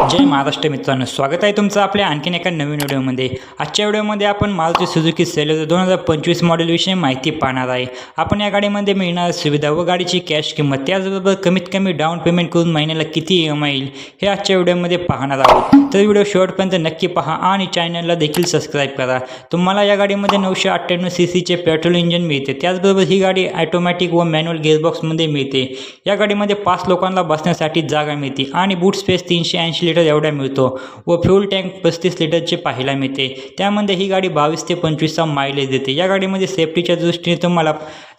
जय महाराष्ट्र मित्रांनो स्वागत आहे तुमचं आपल्या आणखीन एका नवीन व्हिडिओमध्ये. आजच्या व्हिडिओमध्ये आपण मारुती सुझुकी सेलेर दोन हजार पंचवीस मॉडेलविषयी माहिती पाहणार आहे. आपण या गाडीमध्ये मिळणाऱ्या सुविधा व गाडीची कॅश किंमत त्याचबरोबर कमीत कमी डाऊन पेमेंट करून महिन्याला किती ई एम आय येईल हे आजच्या व्हिडिओमध्ये पाहणार आहोत. तर व्हिडिओ शेवटपर्यंत नक्की पहा आणि चॅनलला देखील सबस्क्राईब करा. तुम्हाला या गाडीमध्ये नऊशे अठ्ठ्याण्णव सी सीचे पेट्रोल इंजिन मिळते. त्याचबरोबर ही गाडी ॲटोमॅटिक व मॅन्युअल गेअरबॉक्समध्ये मिळते. या गाडीमध्ये पाच लोकांना बसण्यासाठी जागा मिळते आणि बूट स्पेस तीनशे ऐंशी लिटर एवढा मिळतो व फ्यूल टँक पस्तीस लिटरचे पाहायला मिळते. त्यामध्ये ही गाडी बावीस ते पंचवीसचा मायलेज देते. या गाडीमध्ये सेफ्टीच्या दृष्टीने तुम्हाला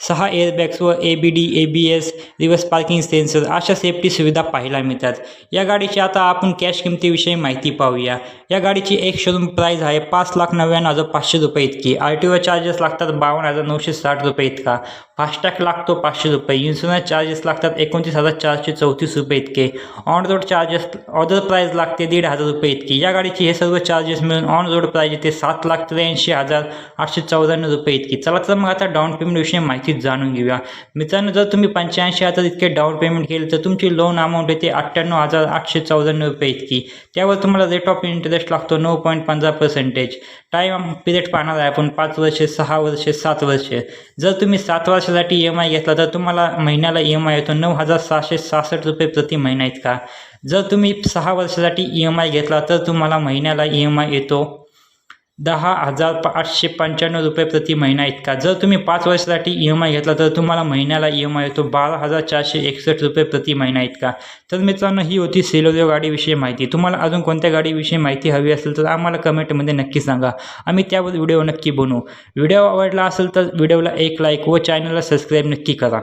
सहा एअरबॅग्स व A B D A B S reverse parking sensor अशा सेफ्टी सुविधा पाहायला मिळतात. या गाडीची आता आपण कॅश किमतीविषयी माहिती पाहूया. या गाडीची एक शोरूम प्राईज आहे पाच लाख नव्याण्णव हजार पाचशे रुपये इतकी. आर टी ओ चार्जेस लागतात बावन्न हजार नऊशे साठ रुपये इतका. फास्टॅग लागतो पाचशे रुपये. इन्शुरन्स चार्जेस लागतात एकोणतीस हजार चारशे चौतीस रुपये इतके. On road charges order price लागते दीड हजार रुपये इतकी या गाडीची हे सर्व चार्जेस मिळून ऑन रोड प्राईज येते सात लाख त्र्याऐंशी हजार आठशे चौऱ्याण्णव रुपये इतकी चला तर मग आता डाऊन पेमेंटविषयी माहिती जाणून घेऊया मित्रांनो जर तुम्ही पंच्याऐंशी हजार इतके डाऊन पेमेंट केले तर तुमची लोन अमाऊंट येते अठ्ठ्याण्णव हजार आठशे चौऱ्याण्णव रुपये इतकी त्यावर तुम्हाला रेट ऑफ इंटरेस्ट लागतो नऊ पॉईंट पंधरा पर्सेंटेज टाईम पिरियड पाहणार आहे आपण पाच वर्षे सहा वर्षे सात वर्षे जर तुम्ही सात वर्षासाठी ई एम आय घेतला तर तुम्हाला महिन्याला ई एम आय येतो नऊ हजार सहाशे सहासष्ट रुपये प्रति महिना इतका जर तुम्ही सहा वर्ष वर्षासाठी ई एम आय घेतला तर तुम्हाला महिन्याला ई एम आय येतो. दहा हजार आठशे पंच्याण्णव रुपये प्रति महिना इतका. जर तुम्ही पाच वर्षासाठी ई एम आय घेतला तर तुम्हाला महिन्याला ई एम आय येतो. बारा हजार चारशे एकसष्ट रुपये प्रति महिना इतका. तर मित्रांनो ही होती सेलोरिओ गाडीविषयी माहिती. तुम्हाला अजून कोणत्या गाडीविषयी माहिती हवी असेल तर आम्हाला कमेंटमध्ये नक्की सांगा. आम्ही त्यावर व्हिडिओ नक्की बनवू. व्हिडिओ आवडला असेल तर व्हिडिओला एक लाईक व चॅनलला सबस्क्राईब नक्की करा.